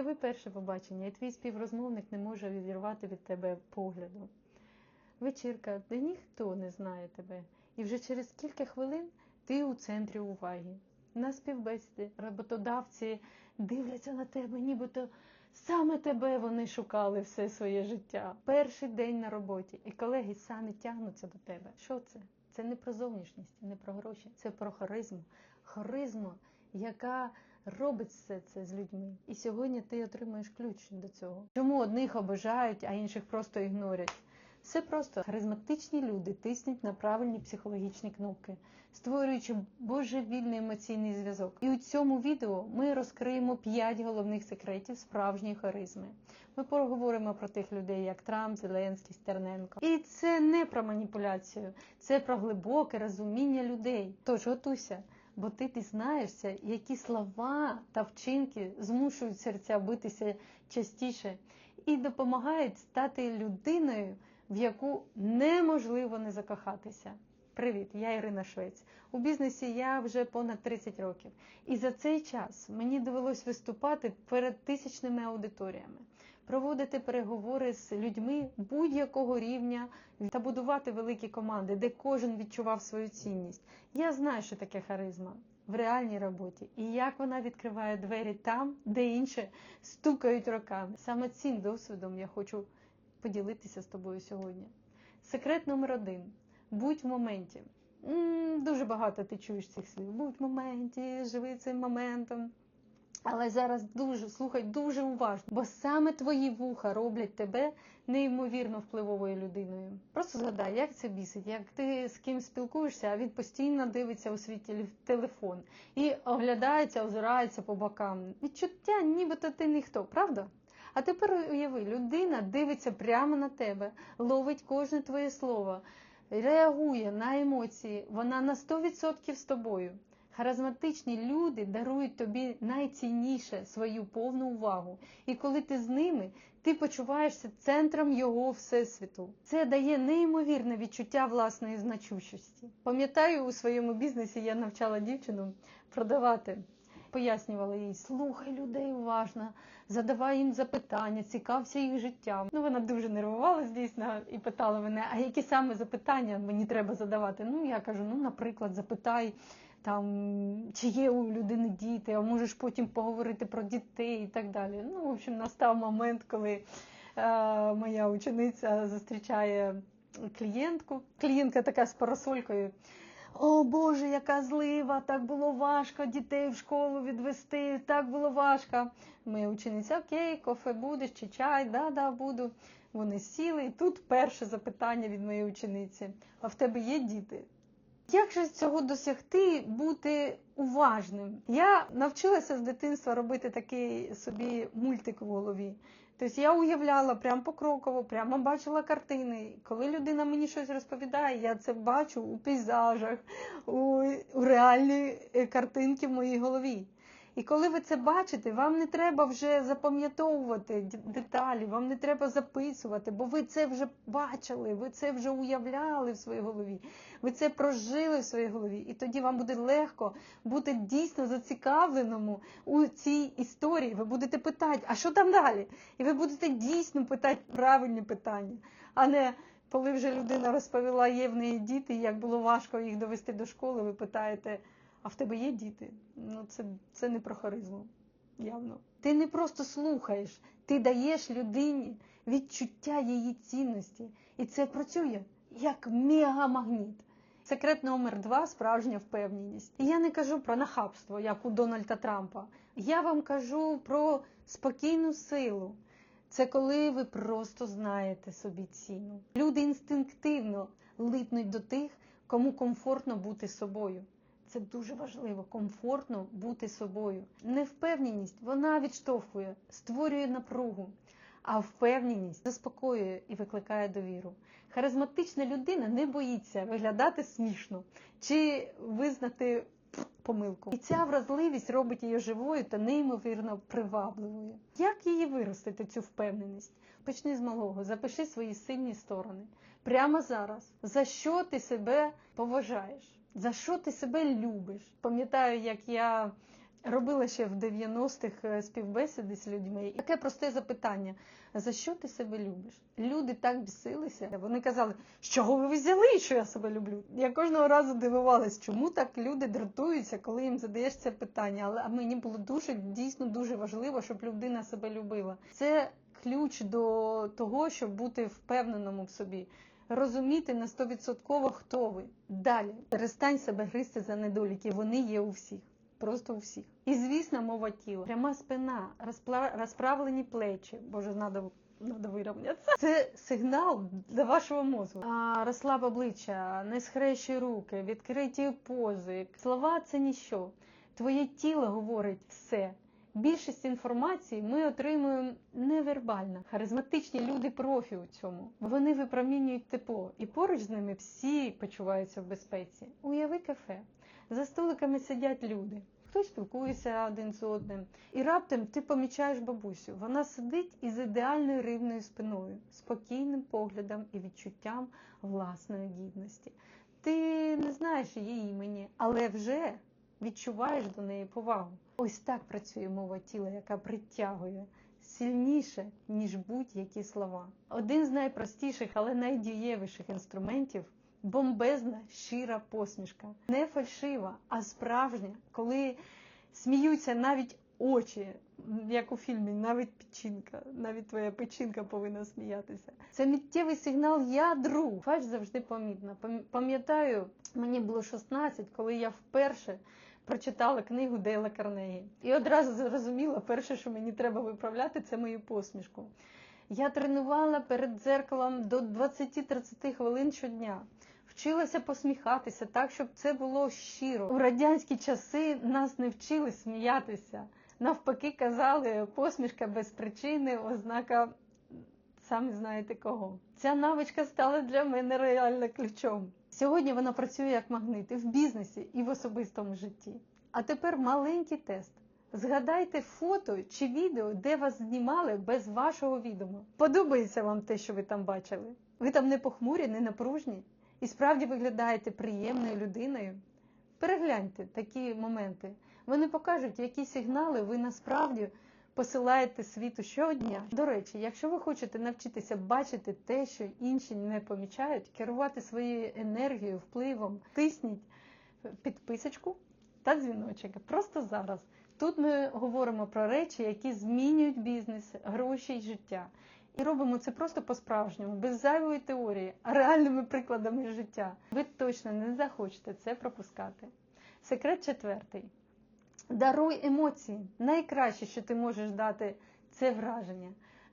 Уяви перше побачення, і твій співрозмовник не може відірвати від тебе погляду. Вечірка, де ніхто не знає тебе, і вже через кілька хвилин ти у центрі уваги. На співбесіді роботодавці дивляться на тебе, нібито саме тебе вони шукали все своє життя. Перший день на роботі, і колеги самі тягнуться до тебе. Що це? Це не про зовнішність, не про гроші, це про харизму. Харизму, яка робить все це з людьми. І сьогодні ти отримаєш ключ до цього. Чому одних обожають, а інших просто ігнорять? Все просто харизматичні люди тиснуть на правильні психологічні кнопки, створюючи божевільний емоційний зв'язок. І у цьому відео ми розкриємо 5 головних секретів справжньої харизми. Ми поговоримо про тих людей, як Трамп, Зеленський, Стерненко. І це не про маніпуляцію, це про глибоке розуміння людей. Тож готуйся. Бо ти дізнаєшся, які слова та вчинки змушують серця битися частіше і допомагають стати людиною, в яку неможливо не закохатися. Привіт, я Ірина Швець. У бізнесі я вже понад 30 років. І за цей час мені довелось виступати перед тисячними аудиторіями, проводити переговори з людьми будь-якого рівня та будувати великі команди, де кожен відчував свою цінність. Я знаю, що таке харизма в реальній роботі і як вона відкриває двері там, де інші стукають роками. Саме цим досвідом я хочу поділитися з тобою сьогодні. Секрет номер один: будь в моменті. Дуже багато ти чуєш цих слів. Будь в моменті, живи цим моментом. Але зараз дуже слухай дуже уважно, бо саме твої вуха роблять тебе неймовірно впливовою людиною. Просто згадай, як це бісить, як ти з ким спілкуєшся, а він постійно дивиться у свій телефон і оглядається, озирається по бокам. Відчуття, нібито ти ніхто, правда? А тепер уяви, людина дивиться прямо на тебе, ловить кожне твоє слово, реагує на емоції, вона на 100% з тобою. Харизматичні люди дарують тобі найцінніше свою повну увагу. І коли ти з ними, ти почуваєшся центром його всесвіту. Це дає неймовірне відчуття власної значущості. Пам'ятаю, у своєму бізнесі я навчала дівчину продавати. Пояснювала їй, слухай людей уважно, задавай їм запитання, цікався їх життям. Ну вона дуже нервувалась дійсно і питала мене, а які саме запитання мені треба задавати? Ну я кажу, ну, наприклад, запитай там, чи є у людини діти, а можеш потім поговорити про дітей і так далі. Ну, в общем, настав момент, коли е, моя учениця зустрічає клієнтку. Клієнтка така з парасолькою. О Боже, яка злива! Так було важко дітей в школу відвести, так було важко. Моя учениця, окей, кофе будеш чи чай, да, да, буду. Вони сіли, і тут перше запитання від моєї учениці: а в тебе є діти? Як же цього досягти, бути уважним? Я навчилася з дитинства робити такий собі мультик в голові. Тобто я уявляла прямо покроково, прямо бачила картини. Коли людина мені щось розповідає, я це бачу у пейзажах, у, у реальні е, картинки в моїй голові. І коли ви це бачите, вам не треба вже запам'ятовувати деталі, вам не треба записувати, бо ви це вже бачили, ви це вже уявляли в своїй голові, ви це прожили в своїй голові. І тоді вам буде легко бути дійсно зацікавленому у цій історії. Ви будете питати, а що там далі? І ви будете дійсно питати правильні питання, а не коли вже людина розповіла, є в неї діти, як було важко їх довести до школи, ви питаєте. А в тебе є діти? Ну, це, це не про харизму, явно. Ти не просто слухаєш, ти даєш людині відчуття її цінності. І це працює як мегамагніт. Секрет номер два справжня впевненість. І я не кажу про нахабство, як у Дональда Трампа. Я вам кажу про спокійну силу. Це коли ви просто знаєте собі ціну. Люди інстинктивно липнуть до тих, кому комфортно бути собою. Це дуже важливо, комфортно бути собою. Невпевненість вона відштовхує, створює напругу, а впевненість заспокоює і викликає довіру. Харизматична людина не боїться виглядати смішно чи визнати помилку. І ця вразливість робить її живою та неймовірно привабливою. Як її виростити, цю впевненість? Почни з малого, запиши свої сильні сторони. Прямо зараз. За що ти себе поважаєш? За що ти себе любиш? Пам'ятаю, як я робила ще в 90-х е, співбесіди з людьми. Таке просте запитання: за що ти себе любиш? Люди так бісилися. Вони казали, з чого ви взяли, що я себе люблю? Я кожного разу дивувалась, чому так люди дратуються, коли їм задаєш це питання. Але мені було дуже дійсно дуже важливо, щоб людина себе любила. Це ключ до того, щоб бути впевненому в собі. Розуміти на 100% хто ви. Далі перестань себе гризти за недоліки. Вони є у всіх. Просто у всіх. І звісно, мова тіла. Пряма спина, розпла- розправлені плечі. Боже, надо, надо вирівнятися. Це сигнал для вашого мозку. А, розслаб обличчя, не схрещуй руки, відкриті пози. Слова це ніщо. Твоє тіло говорить все. Більшість інформації ми отримуємо невербально. Харизматичні люди профі у цьому. Вони випромінюють тепло, і поруч з ними всі почуваються в безпеці. Уяви кафе. За столиками сидять люди. Хтось спілкується один з одним. І раптом ти помічаєш бабусю. Вона сидить із ідеальною рівною спиною, спокійним поглядом і відчуттям власної гідності. Ти не знаєш її імені, але вже відчуваєш до неї повагу. Ось так працює мова тіла, яка притягує сильніше, ніж будь-які слова. Один з найпростіших, але найдієвіших інструментів бомбезна щира посмішка. Не фальшива, а справжня, коли сміються навіть очі, як у фільмі, навіть печінка, навіть твоя печінка повинна сміятися. Це миттєвий сигнал я друг. Фальш завжди помітна. Пам'ятаю, мені було 16, коли я вперше прочитала книгу Дейла Карнегі. І одразу зрозуміла, перше, що мені треба виправляти, це мою посмішку. Я тренувала перед дзеркалом до 20-30 хвилин щодня. Вчилася посміхатися так, щоб це було щиро. У радянські часи нас не вчили сміятися. Навпаки, казали, посмішка без причини, ознака самі знаєте кого. Ця навичка стала для мене реально ключом. Сьогодні вона працює як магнит і в бізнесі, і в особистому житті. А тепер маленький тест. Згадайте фото чи відео, де вас знімали без вашого відома. Подобається вам те, що ви там бачили? Ви там не похмурі, не напружні і справді виглядаєте приємною людиною. Перегляньте такі моменти. Вони покажуть, які сигнали ви насправді посилаєте світу щодня. До речі, якщо ви хочете навчитися бачити те, що інші не помічають, керувати своєю енергією, впливом, тисніть підписочку та дзвіночок. Просто зараз. Тут ми говоримо про речі, які змінюють бізнес, гроші й життя. І робимо це просто по-справжньому, без зайвої теорії, а реальними прикладами життя. Ви точно не захочете це пропускати. Секрет четвертий. Даруй емоції. Найкраще, що ти можеш дати, це враження.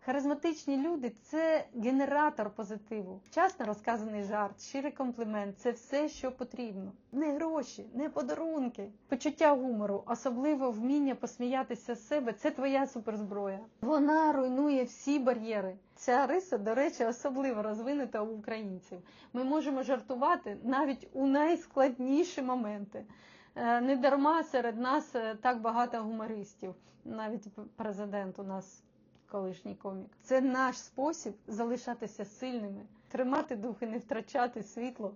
Харизматичні люди це генератор позитиву. Вчасно розказаний жарт, щирий комплімент це все, що потрібно. Не гроші, не подарунки. Почуття гумору, особливо вміння посміятися з себе це твоя суперзброя. Вона руйнує всі бар'єри. Ця риса, до речі, особливо розвинута у українців. Ми можемо жартувати навіть у найскладніші моменти. Е, Не дарма серед нас е, так багато гумористів. Навіть президент у нас колишній комік. Це наш спосіб залишатися сильними, тримати дух і не втрачати світло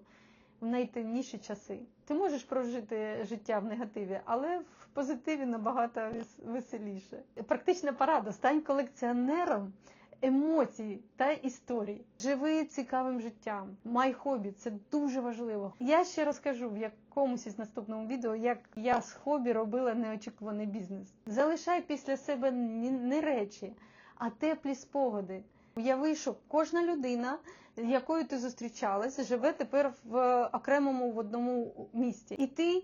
в найтемніші часи. Ти можеш прожити життя в негативі, але в позитиві набагато веселіше. Практична порада: стань колекціонером емоцій та історій. Живи цікавим життям. Май хобі це дуже важливо. Я ще розкажу в якомусь із наступному відео, як я з хобі робила неочікуваний бізнес. Залишай після себе не речі, а теплі спогади. Уяви, що кожна людина, з якою ти зустрічалась, живе тепер в окремому в одному місті, і ти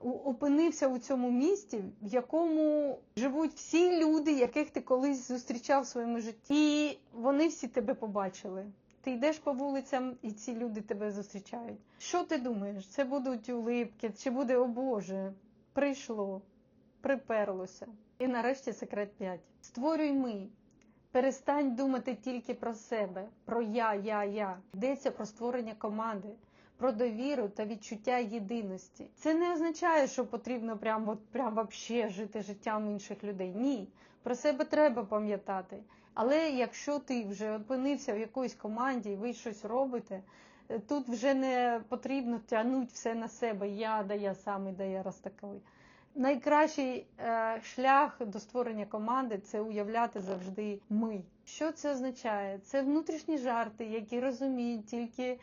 опинився у цьому місті, в якому живуть всі люди, яких ти колись зустрічав в своєму житті, і вони всі тебе побачили. Ти йдеш по вулицям, і ці люди тебе зустрічають. Що ти думаєш? Це будуть улипки, чи буде о Боже? Прийшло, приперлося. І нарешті секрет 5. Створюй ми. Перестань думати тільки про себе, про я, я, я. Йдеться про створення команди, про довіру та відчуття єдиності. Це не означає, що потрібно прям, от, прям вообще жити життям інших людей. Ні, про себе треба пам'ятати. Але якщо ти вже опинився в якоїсь команді і ви щось робите, е, тут вже не потрібно тягнути все на себе. Я да я сам, і да я раз такий. Найкращий е, шлях до створення команди це уявляти завжди ми. Що це означає? Це внутрішні жарти, які розуміють тільки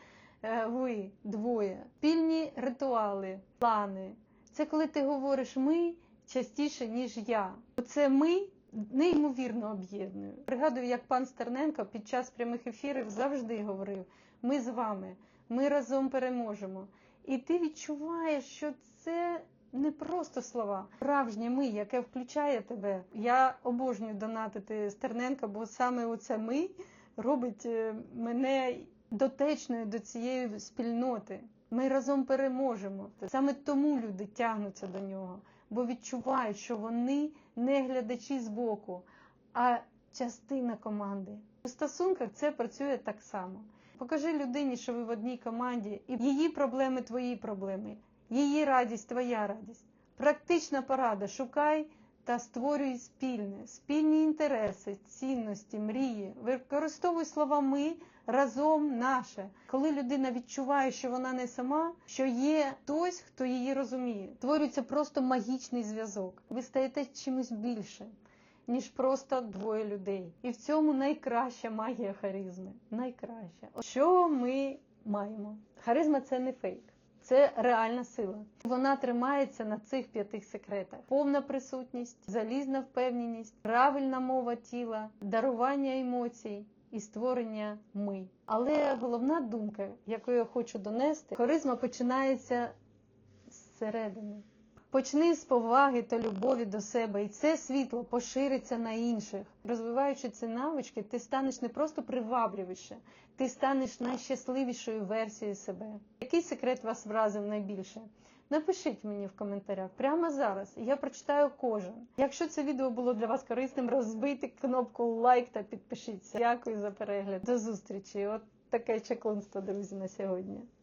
ви двоє, спільні ритуали, плани. Це коли ти говориш ми частіше, ніж я. Оце ми неймовірно об'єднує. Пригадую, як пан Стерненко під час прямих ефірів завжди говорив: ми з вами, ми разом переможемо. І ти відчуваєш, що це не просто слова, справжнє ми, яке включає тебе. Я обожнюю донатити Стерненка, бо саме оце ми робить е, мене дотечною до цієї спільноти. Ми разом переможемо. Саме тому люди тягнуться до нього, бо відчувають, що вони не глядачі збоку, а частина команди. У стосунках це працює так само. Покажи людині, що ви в одній команді, і її проблеми твої проблеми, її радість твоя радість. Практична порада. Шукай та створюй спільне, спільні інтереси, цінності, мрії. Використовуй слова ми разом наше. Коли людина відчуває, що вона не сама, що є хтось, хто її розуміє, створюється просто магічний зв'язок. Ви стаєте чимось більше. Ніж просто двоє людей. І в цьому найкраща магія харизми. Найкраща. Що ми маємо? Харизма це не фейк, це реальна сила. Вона тримається на цих п'яти секретах: повна присутність, залізна впевненість, правильна мова тіла, дарування емоцій. І створення ми. Але головна думка, яку я хочу донести, харизма починається зсередини. Почни з поваги та любові до себе, і це світло пошириться на інших. Розвиваючи ці навички, ти станеш не просто привабливіше, ти станеш найщасливішою версією себе. Який секрет вас вразив найбільше? Напишіть мені в коментарях прямо зараз. Я прочитаю кожен. Якщо це відео було для вас корисним, розбийте кнопку лайк та підпишіться. Дякую за перегляд. До зустрічі. От таке чаклунство, друзі, на сьогодні.